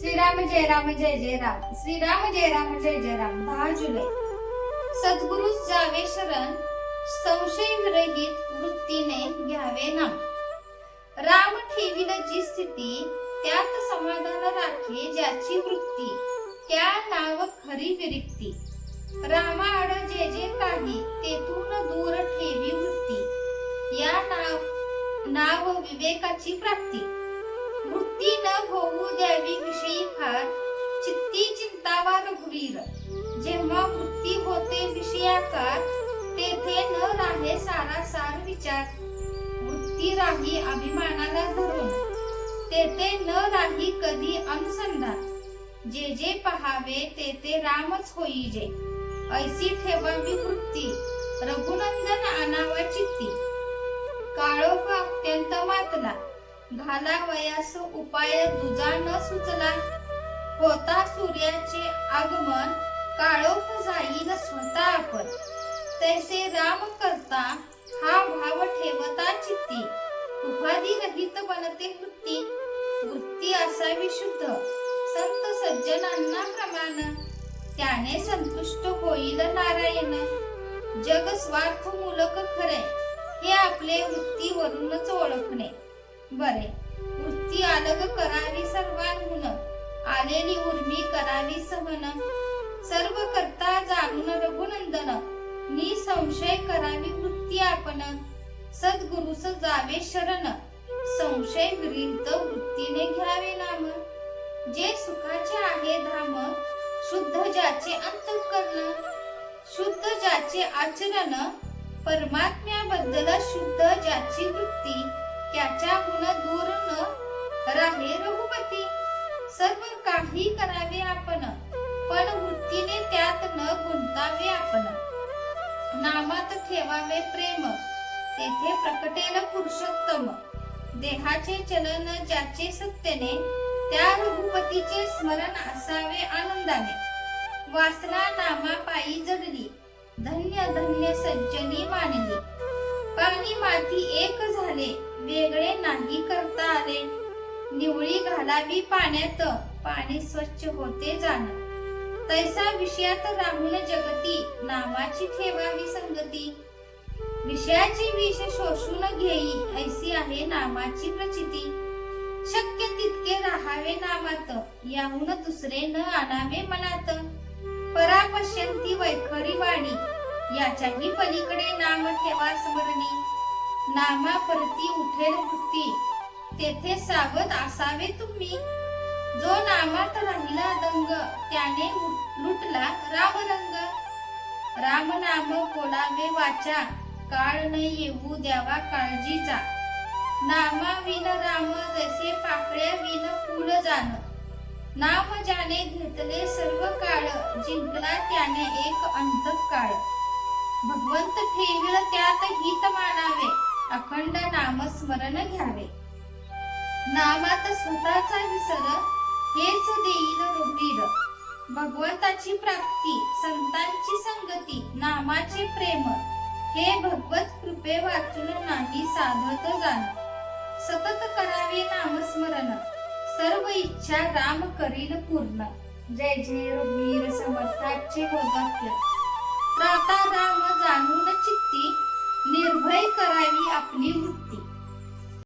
श्रीराम जय राम जय जय राम. श्रीराम जय राम जय जय राम. दहा जुलै. सद्गुरु जावे शरण संशय रहित वृत्तीने घ्यावे नाम. राम ठेवील जी स्थिती त्यात समाधान राखे ज्याची वृत्ती त्या नाव खरी विरिक्ती. रामाड जे जे काही तेथून दूर ठेवी वृत्ती या नाव नाव विवेकाची प्राप्ती. वृत्ती न चित्ती चिंतावा रघुवीर जेव्हा वृत्ती होते विषयाकार तेथे न राहे सारा सार विचार. वृत्ती राही अभिमानाला धरून. तेथे न राही कधी अनुसंधान. जे जे पहावे ते ते रामच होई जे ऐसी ठेवावी वृत्ती. रघुनंदन आणावा चित्ती. काळोख अत्यंत मातला. घालावयास उपाय दुजा न सुचला. होता सूर्याचे आगमन काळोख जाईल स्वतः आपण. तैसे राम करता हा भाव ठेवता चित्ती. उपाधी रहित बनते वृत्ती. वृत्ती असावी शुद्ध. संत सज्जनांना प्रमाण. त्याने संतुष्ट होईल नारायण. जग स्वार्थ मूलक खरे. हे आपले वृत्तीवरूनच ओळखणे. बरे. वृत्ती अलग करावी सर्वांहून आलेली उर्मी करावी सहन सर्व करता जाणून रघुनंदन. निसंशय करावी वृत्ती आपण सद्गुरुस जावे शरण. संशय विरहित वृत्तीने घ्यावे नाम. जे सुखाचे आहे धाम शुद्ध ज्याचे अंतकरण शुद्ध ज्याचे आचरण परमात्म्याबद्दल शुद्ध ज्याची वृत्ती त्याच्या गुण दूर न काही करावे आपण पण वृत्तीने त्यात न गुंतावे आपण. नामात ठेवावे प्रेम तेथे प्रकटेल पुरुषोत्तम. देहाचे चलन ज्याचे सत्यने त्या रघुपतीचे स्मरण असावे आनंदाने. वासना नामा पायी जडली धन्य धन्य सज्जनी मानली. पाणी माती एक झाले वेगळे नाही करता आले. निवळी घालावी पाण्यात पाणी स्वच्छ होते जाण. तैसा विषयात राहून जगती नामाची ठेवावी संगती. विषयाची विष शोषून घेई ऐसी आहे नामाची प्रचिती. शक्य तितके राहावे नामात याहून दुसरे न आणावे मनात. परापश्यंती वैखरी वाणी याच्याही पलीकडे नाम ठेवा स्मरणी. नामा परती उठेल वृत्ती तेथे सावध असावे तुम्ही. जो नामात राहिला दंग त्याने लुटला लुटला रामरंग. राम नाम बोलावे वाचा? काळ न येऊ द्यावा काळजीचा. नामा विन राम जसे पाकळ्या विन फुल जाण. नाम ज्याने घेतले सर्व काळ जिंकला त्याने एक अंत काळ भगवंत ठेविल त्यात हित मानावे अखंड नामस्मरण घ्यावे. नामात स्वतःचा विसर हेच देईल रघुवीर भगवंताची प्राप्ती संतांची संगती नामाचे प्रेम. हे भगवत कृपे वाचून नाही साधत जाण. सतत करावे नामस्मरण. सर्व इच्छा राम करील पूर्ण. जय जय रघुवीर समर्थाचे बोधात्य त्राता राम जाणून चित्ती निर्भय करावी आपली वृत्ती.